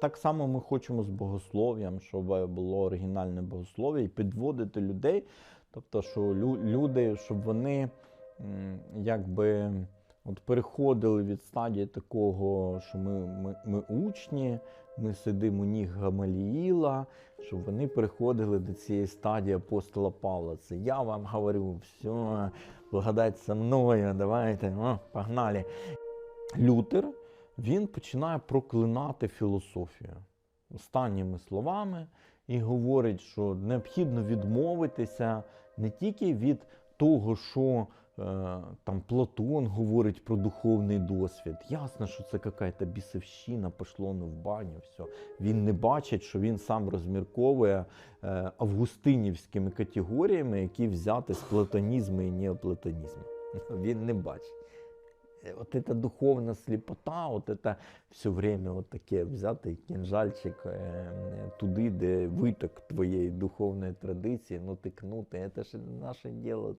Так само ми хочемо з богослов'ям, щоб було оригінальне богослов'я і підводити людей. Тобто, що люди, щоб вони якби от переходили від стадії такого, що ми, ми, ми учні, ми сидимо у ніг Гамаліїла, щоб вони переходили до цієї стадії апостола Павла. Це я вам говорю, все, благодать со мною, давайте, о, погнали. Лютер він починає проклинати філософію останніми словами і говорить, що необхідно відмовитися не тільки від того, що е, там Платон говорить про духовний досвід. Ясно, що це якась бісовщина, пошло не в баню. Все. Він не бачить, що він сам розмірковує е, августинівськими категоріями, які взяти з платонізму і неоплатонізму. Він не бачить. Э, вот эта духовная слепота, вот это все время вот таке взяти кінжальчик е, туди, де виток твоєї духовної традиції, ну тикнути, це ж наше діло